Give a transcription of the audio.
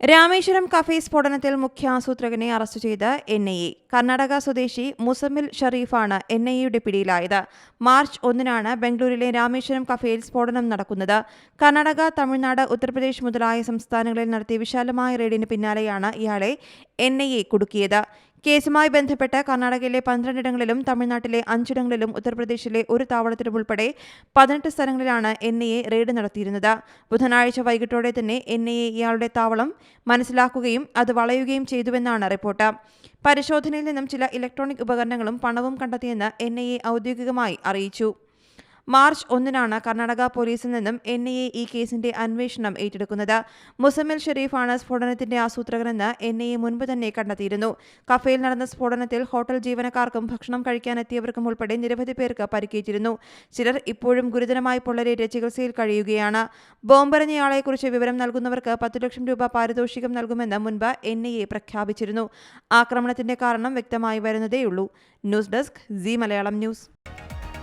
Rameswaram cafe സ്ഫോടനത്തിൽ മുഖ്യാസൂത്രകനെ arrest ചെയ്ത എൻ ഐ എ കർണാടക സ്വദേശി മുസമ്മിൽ ഷറീഫാണ് എൻ ഐ എയുടെ പിടിയിലായത്. മാർച്ച് ഒന്നിനാണ് ബംഗളൂരിലെ രാമേശ്വരം കഫേയിൽ സ്ഫോടനം നടക്കുന്നത്. കർണാടക തമിഴ്നാട് ഉത്തർപ്രദേശ് മുതലായ സംസ്ഥാനങ്ങളിൽ നടത്തിയ വിശാലമായ റെയ്ഡിന് പിന്നാലെയാണ് ഇയാളെ എൻ ഐ എ കുടുക്കിയത്. കേസുമായി ബന്ധപ്പെട്ട് കർണാടകയിലെ പന്ത്രണ്ടിടങ്ങളിലും തമിഴ്നാട്ടിലെ അഞ്ചിടങ്ങളിലും ഉത്തർപ്രദേശിലെ ഒരു താവളത്തിലും ഉൾപ്പെടെ പതിനെട്ട് സ്ഥലങ്ങളിലാണ് എൻ ഐ എ റെയ്ഡ് നടത്തിയിരുന്നത്. ബുധനാഴ്ച വൈകിട്ടോടെ തന്നെ എൻ ഐ എ ഇയാളുടെ താവളം മനസ്സിലാക്കുകയും അത് വളയുകയും ചെയ്തുവെന്നാണ് റിപ്പോർട്ട്. പരിശോധനയിൽ നിന്നും ചില ഇലക്ട്രോണിക് ഉപകരണങ്ങളും പണവും കണ്ടെത്തിയെന്ന് എൻ ഐ എ ഔദ്യോഗികമായി അറിയിച്ചു. മാർച്ച് ഒന്നിനാണ് കർണാടക പോലീസിൽ നിന്നും എൻ ഐ എ ഈ കേസിന്റെ അന്വേഷണം ഏറ്റെടുക്കുന്നത്. മുസമിൽ ഷെരീഫാണ് സ്ഫോടനത്തിന്റെ ആസൂത്രകനെന്ന് എൻ ഐ എ മുൻപ് തന്നെ കണ്ടെത്തിയിരുന്നു. കഫയിൽ നടന്ന സ്ഫോടനത്തിൽ ഹോട്ടൽ ജീവനക്കാർക്കും ഭക്ഷണം കഴിക്കാനെത്തിയവർക്കും ഉൾപ്പെടെ നിരവധി പേർക്ക് പരിക്കേറ്റിരുന്നു. ചിലർ ഇപ്പോഴും ഗുരുതരമായി പൊള്ളലേറ്റ് ചികിത്സയിൽ കഴിയുകയാണ്. ബോംബെറിഞ്ഞയാളെക്കുറിച്ച് വിവരം നൽകുന്നവർക്ക് പത്ത് ലക്ഷം രൂപ പാരിതോഷികം നൽകുമെന്ന് മുൻപ് എൻ ഐ എ പ്രഖ്യാപിച്ചിരുന്നു. ആക്രമണത്തിന്റെ കാരണം വ്യക്തമായി വരുന്നതേയുള്ളൂ. News desk C Malayalam news.